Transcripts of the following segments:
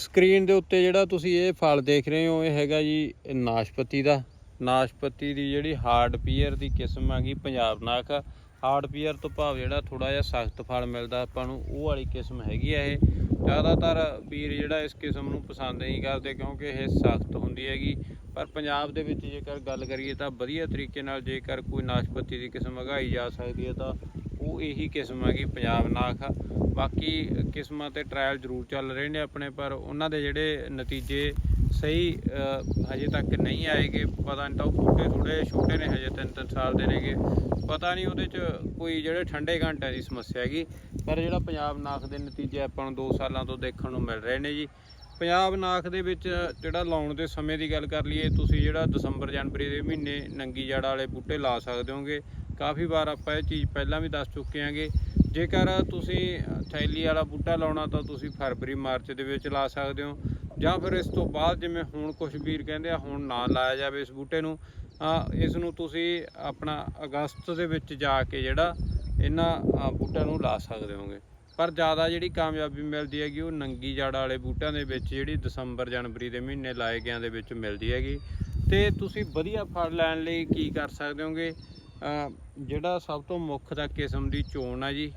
Screen ਦੇ ਉੱਤੇ ਜਿਹੜਾ ਤੁਸੀਂ ਇਹ ਫਲ ਦੇਖ ਰਹੇ ਹੋ, ਇਹ ਹੈਗਾ ਜੀ ਨਾਸ਼ਪਤੀ ਦਾ। ਨਾਸ਼ਪਤੀ ਦੀ ਜਿਹੜੀ ਹਾਰਡ ਪੀਅਰ ਦੀ ਕਿਸਮ ਹੈਗੀ ਪੰਜਾਬ ਨਾਕ। ਹਾਰਡ ਪੀਅਰ ਤੋਂ ਭਾਵ ਜਿਹੜਾ ਥੋੜਾ ਜਿਹਾ ਸਖਤ ਫਲ ਮਿਲਦਾ ਆਪਾਂ ਨੂੰ, ਉਹ ਵਾਲੀ ਕਿਸਮ ਹੈਗੀ ਆ ਇਹ। ਜ਼ਿਆਦਾਤਰ ਵੀਰ ਜਿਹੜਾ ਇਸ ਕਿਸਮ ਨੂੰ ਪਸੰਦ ਨਹੀਂ ਕਰਦੇ ਕਿਉਂਕਿ ਇਹ ਸਖਤ ਹੁੰਦੀ ਹੈਗੀ। ਪਰ ਪੰਜਾਬ ਦੇ ਵਿੱਚ ਜੇਕਰ ਗੱਲ ਕਰੀਏ ਤਾਂ ਵਧੀਆ ਤਰੀਕੇ ਨਾਲ ਜੇਕਰ ਕੋਈ ਨਾਸ਼ਪਤੀ ਦੀ ਕਿਸਮ ਉਗਾਈ ਜਾ ਸਕਦੀ ਹੈ ਤਾਂ ਉਹ ਇਹੀ ਕਿਸਮ ਹੈਗੀ ਪੰਜਾਬ ਨਾਖ ਬਾਕੀ ਕਿਸਮਾਂ ਤੇ ਟ੍ਰਾਇਲ ਜ਼ਰੂਰ ਚੱਲ ਰਹੇ ਨੇ ਆਪਣੇ, ਪਰ ਉਹਨਾਂ ਦੇ ਜਿਹੜੇ ਨਤੀਜੇ ਸਹੀ ਹਜੇ ਤੱਕ ਨਹੀਂ ਆਏਗੇ ਪਤਾ ਨਹੀਂ, ਤਾਂ ਉਹ ਬੂਟੇ ਥੋੜੇ ਛੋਟੇ ਨੇ ਹਜੇ 3-3 ਸਾਲ ਦੇ ਨੇਗੇ। ਪਤਾ ਨਹੀਂ ਉਹਦੇ ਚ ਕੋਈ ਜਿਹੜੇ ਠੰਡੇ ਘੰਟਿਆਂ ਦੀ ਸਮੱਸਿਆ ਹੈਗੀ, ਪਰ ਜਿਹੜਾ ਪੰਜਾਬ ਨਾਖ ਦੇ ਨਤੀਜੇ ਆਪਾਂ ਨੂੰ 2 ਸਾਲਾਂ ਤੋਂ ਦੇਖਣ ਨੂੰ ਮਿਲ ਰਹੇ ਨੇ ਜੀ। ਪੰਜਾਬ ਨਾਖ ਦੇ ਵਿੱਚ ਜਿਹੜਾ ਲਾਉਣ ਦੇ ਸਮੇਂ ਦੀ ਗੱਲ ਕਰ ਲਈਏ, ਤੁਸੀਂ ਜਿਹੜਾ ਦਸੰਬਰ ਜਨਵਰੀ ਦੇ ਮਹੀਨੇ ਨੰਗੀ ਜੜ ਵਾਲੇ ਬੂਟੇ ਲਾ ਸਕਦੇ ਹੋਗੇ ਕਾਫੀ ਵਾਰ ਆਪਾਂ ਇਹ ਚੀਜ਼ ਪਹਿਲਾਂ ਵੀ ਦੱਸ ਚੁੱਕੇ ਆਂਗੇ। ਜੇਕਰ ਤੁਸੀਂ ਥੈਲੀ ਵਾਲਾ ਬੂਟਾ ਲਾਉਣਾ ਤਾਂ ਤੁਸੀਂ ਫਰਵਰੀ, ਮਾਰਚ ਦੇ ਵਿੱਚ ਲਾ ਸਕਦੇ ਹੋ। ਜਾਂ ਫਿਰ ਇਸ ਤੋਂ ਬਾਅਦ ਜਿਵੇਂ ਹੁਣ ਕੁਝ ਵੀਰ ਕਹਿੰਦੇ ਆ, ਹੁਣ ਨਾ ਲਾਇਆ ਜਾਵੇ ਇਸ ਬੂਟੇ ਨੂੰ ਇਸ ਨੂੰ ਤੁਸੀਂ ਆਪਣਾ ਅਗਸਤ ਦੇ ਵਿੱਚ ਜਾ ਕੇ ਜਿਹੜਾ ਇਹਨਾਂ ਬੂਟਿਆਂ ਨੂੰ ਲਾ ਸਕਦੇ ਹੋਗੇ। ਪਰ ਜ਼ਿਆਦਾ ਜਿਹੜੀ ਕਾਮਯਾਬੀ ਮਿਲਦੀ ਹੈਗੀ, ਉਹ ਨੰਗੀ ਜੜ ਵਾਲੇ ਬੂਟਿਆਂ ਦੇ ਵਿੱਚ ਜਿਹੜੀ ਦਸੰਬਰ, ਜਨਵਰੀ ਦੇ ਮਹੀਨੇ ਲਾਏ ਗਿਆਂ ਦੇ ਵਿੱਚ ਮਿਲਦੀ ਹੈਗੀ। ਤੇ ਤੁਸੀਂ ਵਧੀਆ ਫਲ ਲੈਣ ਲਈ ਕੀ ਕਰ ਸਕਦੇ ਹੋਗੇ? ਜਿਹੜਾ ਸਭ ਤੋਂ ਮੁੱਖ ਤਾਂ ਕਿਸਮ ਦੀ ਚੋਣ ਆ ਜੀ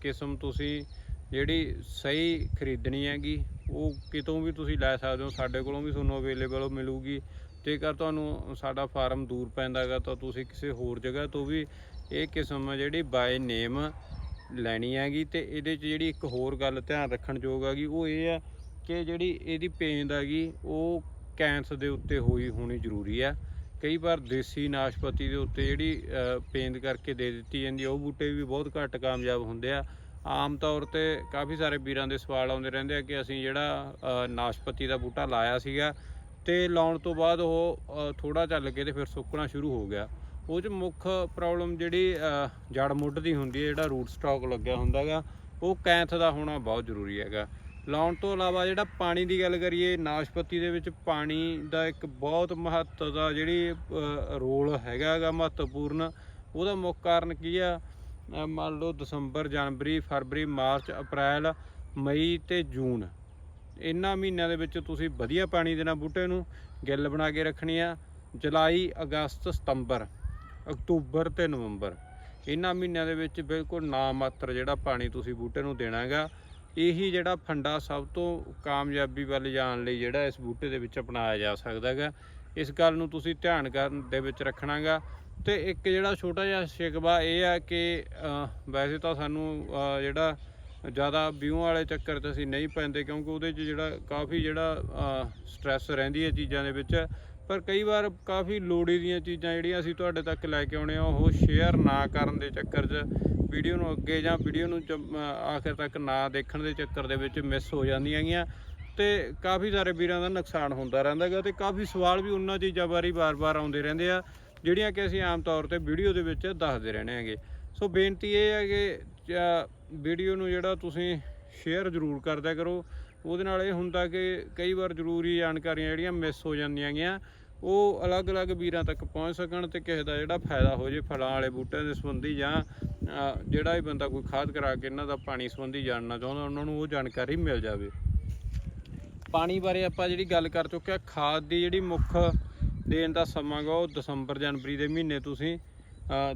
ਕਿਸਮ ਤੁਸੀਂ ਜਿਹੜੀ ਸਹੀ ਖਰੀਦਣੀ ਹੈਗੀ, ਉਹ ਕਿਤੋਂ ਵੀ ਤੁਸੀਂ ਲੈ ਸਕਦੇ ਹੋ, ਸਾਡੇ ਕੋਲੋਂ ਵੀ ਤੁਹਾਨੂੰ ਅਵੇਲੇਬਲ ਮਿਲੂਗੀ। ਜੇਕਰ ਤੁਹਾਨੂੰ ਸਾਡਾ ਫਾਰਮ ਦੂਰ ਪੈਂਦਾ ਹੈਗਾ ਤਾਂ ਤੁਸੀਂ ਕਿਸੇ ਹੋਰ ਜਗ੍ਹਾ ਤੋਂ ਵੀ ਇਹ ਕਿਸਮ ਆ ਜਿਹੜੀ ਬਾਏ ਨੇਮ ਲੈਣੀ ਹੈਗੀ ਤੇ ਇਹਦੇ 'ਚ ਜਿਹੜੀ ਇੱਕ ਹੋਰ ਗੱਲ ਧਿਆਨ ਰੱਖਣ ਯੋਗ ਹੈਗੀ, ਉਹ ਇਹ ਹੈ ਕਿ ਜਿਹੜੀ ਇਹਦੀ ਪੇਂਦ ਹੈਗੀ, ਉਹ ਕੈਂਸ ਦੇ ਉੱਤੇ ਹੋਈ ਹੋਣੀ ਜ਼ਰੂਰੀ ਹੈ ਕਈ ਵਾਰ ਦੇਸੀ ਨਾਸ਼ਪਤੀ ਦੇ ਉੱਤੇ ਜਿਹੜੀ ਪੇਂਦ ਕਰਕੇ ਦੇ ਦਿੱਤੀ ਜਾਂਦੀ ਹੈ ਉਹ ਬੂਟੇ ਵੀ ਬਹੁਤ ਘੱਟ ਕਾਮਯਾਬ ਹੁੰਦੇ ਆ। ਆਮ ਤੌਰ ਤੇ ਕਾਫੀ ਸਾਰੇ ਵੀਰਾਂ ਦੇ ਸਵਾਲ ਆਉਂਦੇ ਰਹਿੰਦੇ ਆ ਕਿ ਅਸੀਂ ਜਿਹੜਾ ਨਾਸ਼ਪਤੀ ਦਾ ਬੂਟਾ ਲਾਇਆ ਸੀਗਾ ਤੇ ਲਾਉਣ ਤੋਂ ਬਾਅਦ ਉਹ ਥੋੜਾ ਚੱਲ ਕੇ ਤੇ ਫਿਰ ਸੁੱਕਣਾ ਸ਼ੁਰੂ ਹੋ ਗਿਆ। ਉਹ ਚ ਮੁੱਖ ਪ੍ਰੋਬਲਮ ਜਿਹੜੀ ਜੜ ਮੁੱਢ ਦੀ ਹੁੰਦੀ ਹੈ ਜਿਹੜਾ ਰੂਟ ਸਟਾਕ ਲੱਗਿਆ ਹੁੰਦਾਗਾ, ਉਹ ਕੈਂਥ ਦਾ ਹੋਣਾ ਬਹੁਤ ਜ਼ਰੂਰੀ ਹੈਗਾ। ਲਾਉਣ ਤੋਂ ਇਲਾਵਾ ਜਿਹੜਾ ਪਾਣੀ ਦੀ ਗੱਲ ਕਰੀਏ ਨਾਸ਼ਪਤੀ ਦੇ ਵਿੱਚ ਪਾਣੀ ਦਾ ਇੱਕ ਬਹੁਤ ਮਹੱਤਵ ਦਾ ਜਿਹੜੀ ਅ, ਰੋਲ ਹੈਗਾਗਾ ਮਹੱਤਵਪੂਰਨ ਉਹਦਾ ਮੁੱਖ ਕਾਰਨ ਕੀ ਆ? ਮੰਨ ਲਓ ਦਸੰਬਰ ਜਨਵਰੀ ਫਰਵਰੀ ਮਾਰਚ ਅਪ੍ਰੈਲ ਮਈ ਤੇ ਜੂਨ। ਇਹਨਾਂ ਮਹੀਨਿਆਂ ਦੇ ਵਿੱਚ ਤੁਸੀਂ ਵਧੀਆ ਪਾਣੀ ਦੇਣਾ ਬੂਟੇ ਨੂੰ ਗਿੱਲ ਬਣਾ ਕੇ ਰੱਖਣੀ ਆ ਜੁਲਾਈ ਅਗਸਤ ਸਤੰਬਰ ਅਕਤੂਬਰ ਤੇ ਨਵੰਬਰ। ਇਹਨਾਂ ਮਹੀਨਿਆਂ ਦੇ ਵਿੱਚ ਬਿਲਕੁਲ ਨਾ ਮਾਤਰ ਜਿਹੜਾ ਪਾਣੀ ਤੁਸੀਂ ਬੂਟੇ ਨੂੰ ਦੇਣਾ ਹੈਗਾ ਇਹੀ ਜਿਹੜਾ ਫੰਡਾ ਸਭ ਤੋਂ ਕਾਮਯਾਬੀ ਵੱਲ ਜਾਣ ਲਈ ਜਿਹੜਾ ਇਸ ਬੂਟੇ ਦੇ ਵਿੱਚ ਅਪਣਾਇਆ ਜਾ ਸਕਦਾ ਹੈਗਾ। ਇਸ ਗੱਲ ਨੂੰ ਤੁਸੀਂ ਧਿਆਨ ਕਰਨ ਦੇ ਵਿੱਚ ਰੱਖਣਾਗਾ। ਤੇ ਇੱਕ ਜਿਹੜਾ ਛੋਟਾ ਜਿਹਾ ਸ਼ਿਕਵਾ ਇਹ ਆ ਕਿ ਵੈਸੇ ਤਾਂ ਸਾਨੂੰ ਜਿਹੜਾ ਜ਼ਿਆਦਾ ਵਿਊ ਵਾਲੇ ਚੱਕਰ 'ਚ ਅਸੀਂ ਨਹੀਂ ਪੈਂਦੇ ਕਿਉਂਕਿ ਉਹਦੇ 'ਚ ਜਿਹੜਾ ਕਾਫੀ ਜਿਹੜਾ ਸਟ੍ਰੈਸ ਰਹਿੰਦੀ ਹੈ ਚੀਜ਼ਾਂ ਦੇ ਵਿੱਚ। ਪਰ ਕਈ ਵਾਰ ਕਾਫੀ ਲੋੜੀ ਦੀਆਂ ਚੀਜ਼ਾਂ ਜਿਹੜੀਆਂ ਅਸੀਂ ਤੁਹਾਡੇ ਤੱਕ ਲੈ ਕੇ ਆਉਣੇ ਆ, ਉਹ ਸ਼ੇਅਰ ਨਾ ਕਰਨ ਦੇ ਚੱਕਰ 'ਚ ਵੀਡੀਓ ਨੂੰ ਅੱਗੇ ਜਾਂ ਵੀਡੀਓ ਨੂੰ ਚ- ਆਖਿਰ ਤੱਕ ਨਾ ਦੇਖਣ ਦੇ ਚੱਕਰ ਦੇ ਵਿੱਚ ਮਿਸ ਹੋ ਜਾਂਦੀਆਂ ਹੈਗੀਆਂ ਤੇ ਕਾਫੀ ਸਾਰੇ ਵੀਰਾਂ ਦਾ ਨੁਕਸਾਨ ਹੁੰਦਾ ਰਹਿੰਦਾ ਹੈਗਾ ਤੇ ਕਾਫੀ ਸਵਾਲ ਵੀ ਉਹਨਾਂ ਚੀਜ਼ਾਂ ਬਾਰੇ ਵਾਰ-ਵਾਰ ਆਉਂਦੇ ਰਹਿੰਦੇ ਆ, ਜਿਹੜੀਆਂ ਕਿ ਅਸੀਂ ਆਮ ਤੌਰ ਤੇ ਵੀਡੀਓ ਦੇ ਵਿੱਚ ਦੱਸਦੇ ਰਹਿੰਦੇ ਹੈਗੇ। ਸੋ ਬੇਨਤੀ ਇਹ ਹੈ ਕਿ ਵੀਡੀਓ ਨੂੰ ਜਿਹੜਾ ਤੁਸੀਂ ਸ਼ੇਅਰ ਜ਼ਰੂਰ ਕਰਦਿਆ ਕਰੋ। ਉਹਦੇ ਨਾਲ ਇਹ ਹੁੰਦਾ ਕਿ ਕਈ ਵਾਰ ਜ਼ਰੂਰੀ ਜਾਣਕਾਰੀਆਂ ਜਿਹੜੀਆਂ ਮਿਸ ਹੋ ਜਾਂਦੀਆਂ ਹੈਗੀਆਂ ਉਹ ਅਲੱਗ-ਅਲੱਗ ਵੀਰਾਂ ਤੱਕ ਪਹੁੰਚ ਸਕਣ ਤੇ ਕਿਸੇ ਦਾ ਜਿਹੜਾ ਫਾਇਦਾ ਹੋ ਜੇ ਫਲਾਂ ਵਾਲੇ ਬੂਟਿਆਂ ਦੇ ਸੰਬੰਧੀ ਜਾਂ ਜਿਹੜਾ ਵੀ ਬੰਦਾ ਕੋਈ ਖਾਦ ਕਰਾ ਕੇ ਇਹਨਾਂ ਦਾ ਪਾਣੀ ਸੰਬੰਧੀ ਜਾਣਨਾ ਚਾਹੁੰਦਾ, ਉਹਨਾਂ ਨੂੰ ਉਹ ਜਾਣਕਾਰੀ ਮਿਲ ਜਾਵੇ। ਪਾਣੀ ਬਾਰੇ ਆਪਾਂ ਜਿਹੜੀ ਗੱਲ ਕਰ ਚੁੱਕੇ ਆ ਖਾਦ ਦੀ ਜਿਹੜੀ ਮੁੱਖ ਦੇਣ ਦਾ ਸਮਾਂ ਗਾ ਉਹ ਦਸੰਬਰ, ਜਨਵਰੀ ਦੇ ਮਹੀਨੇ ਤੁਸੀਂ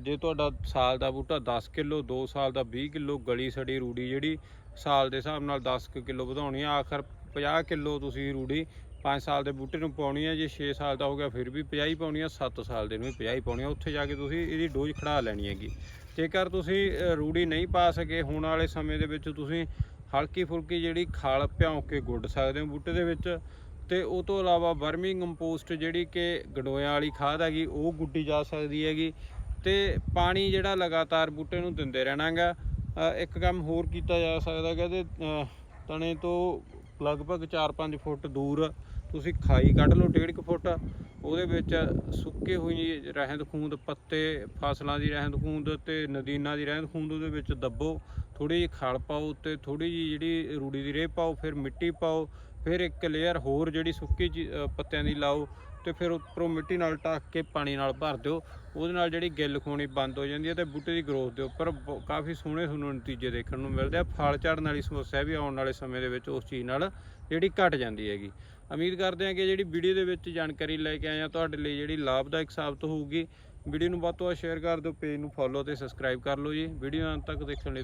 ਜੇ ਤੁਹਾਡਾ ਸਾਲ ਦਾ ਬੂਟਾ 10 ਕਿਲੋ 2 ਸਾਲ ਦਾ 20 ਕਿਲੋ, ਗਲੀ ਸੜੀ ਰੂੜੀ ਜਿਹੜੀ ਸਾਲ ਦੇ ਹਿਸਾਬ ਨਾਲ 10 ਕੁ ਕਿਲੋ ਵਧਾਉਣੀ ਆ, ਆਖਰ 50 ਕਿਲੋ ਤੁਸੀਂ ਰੂੜੀ 5 ਸਾਲ ਦੇ ਬੂਟੇ ਨੂੰ ਪਾਉਣੀ ਹੈ ਜੇ 6 ਸਾਲ ਦਾ ਹੋ ਗਿਆ ਫਿਰ ਵੀ 50 ਪਾਉਣੀ ਆ 7 ਸਾਲ ਦੇ ਨੂੰ ਵੀ 50 ਪਾਉਣੀ ਆ। ਉੱਥੇ ਜਾ ਕੇ ਤੁਸੀਂ ਇਹਦੀ ਡੋਜ਼ ਖੜਾ ਲੈਣੀ ਹੈਗੀ। ਜੇਕਰ ਤੁਸੀਂ ਰੂੜੀ ਨਹੀਂ ਪਾ ਸਕੇ, ਹੁਣ ਵਾਲੇ ਸਮੇਂ ਦੇ ਵਿੱਚ ਤੁਸੀਂ ਹਲਕੀ ਫੁਲਕੀ ਜਿਹੜੀ ਖਾਲ ਭਿਉਂ ਕੇ ਗੁੱਡ ਸਕਦੇ ਹੋ ਬੂਟੇ ਦੇ ਵਿੱਚ, ਤੇ ਉਹ ਤੋਂ ਇਲਾਵਾ ਵਰਮੀ ਕੰਪੋਸਟ ਜਿਹੜੀ ਕਿ ਗਡੋਇਆਂ ਵਾਲੀ ਖਾਦ ਹੈਗੀ, ਉਹ ਗੁੱਡੀ ਜਾ ਸਕਦੀ ਹੈਗੀ। ਤੇ ਪਾਣੀ ਜਿਹੜਾ ਲਗਾਤਾਰ ਬੂਟੇ ਨੂੰ ਦਿੰਦੇ ਰਹਿਣਾਗਾ ਇੱਕ ਕੰਮ ਹੋਰ ਕੀਤਾ ਜਾ ਸਕਦਾ ਕਿ ਇਹਦੇ ਤਣੇ ਤੋਂ ਲਗਭਗ 4-5 ਫੁੱਟ ਦੂਰ ਤੁਸੀਂ ਖਾਈ ਕੱਢ ਲਓ 1.5 ਫੁੱਟ, ਉਹਦੇ ਵਿੱਚ ਸੁੱਕੇ ਹੋਈ ਰਹਿੰਦ ਖੂੰਦ, ਪੱਤੇ, ਫਸਲਾਂ ਦੀ ਰਹਿੰਦ ਖੂੰਦ ਤੇ ਨਦੀਨਾਂ ਦੀ ਰਹਿੰਦ ਖੂੰਦ ਉਹਦੇ ਵਿੱਚ ਦੱਬੋ ਥੋੜੀ ਜਿਹੀ ਖਲ ਪਾਓ ਤੇ ਥੋੜੀ ਜਿਹੀ ਜਿਹੜੀ ਰੂੜੀ ਦੀ ਰੇਹ ਪਾਓ, ਫਿਰ ਮਿੱਟੀ ਪਾਓ, ਫਿਰ ਇੱਕ ਲੇਅਰ ਹੋਰ ਜਿਹੜੀ ਸੁੱਕੀ ਚੀ- ਪੱਤਿਆਂ ਦੀ ਲਾਓ ਤੇ ਫਿਰ ਉੱਪਰੋਂ ਮਿੱਟੀ ਨਾਲ ਢੱਕ ਕੇ ਪਾਣੀ ਨਾਲ ਭਰ ਦਿਓ, ਉਹਦੇ ਨਾਲ ਜਿਹੜੀ ਗਿੱਲ ਖੋਣੀ ਬੰਦ ਹੋ ਜਾਂਦੀ ਹੈ ਤੇ ਬੂਟੇ ਦੀ ਗਰੋਥ ਦੇ ਉੱਪਰ ਬ- ਕਾਫੀ ਸੋਹਣੇ ਤੁਹਾਨੂੰ ਨਤੀਜੇ ਦੇਖਣ ਨੂੰ ਮਿਲਦੇ ਆ, ਫਲ ਝੜਨ ਵਾਲੀ ਸਮੱਸਿਆ ਵੀ ਆਉਣ ਵਾਲੇ ਸਮੇਂ ਦੇ ਵਿੱਚ ਉਸ ਚੀਜ਼ ਨਾਲ ਜਿਹੜੀ ਘਟ ਜਾਂਦੀ ਹੈਗੀ। ਉਮੀਦ ਕਰਦੇ ਹਾਂ ਕਿ ਜਿਹੜੀ ਵੀਡੀਓ ਦੇ ਵਿੱਚ ਜਾਣਕਾਰੀ ਲੈ ਕੇ ਆਏ ਆ ਤੁਹਾਡੇ ਲਈ ਜਿਹੜੀ ਲਾਭਦਾਇਕ ਸਾਬਤ ਹੋਊਗੀ। ਵੀਡੀਓ ਨੂੰ ਵੱਧ ਤੋਂ ਵੱਧ ਸ਼ੇਅਰ ਕਰ ਦਿਓ ਪੇਜ ਨੂੰ ਫੋਲੋ ਤੇ ਸਬਸਕ੍ਰਾਈਬ ਕਰ ਲਓ ਜੀ। ਵੀਡੀਓ ਅੰਤ ਤੱਕ ਦੇਖਣ ਲਈ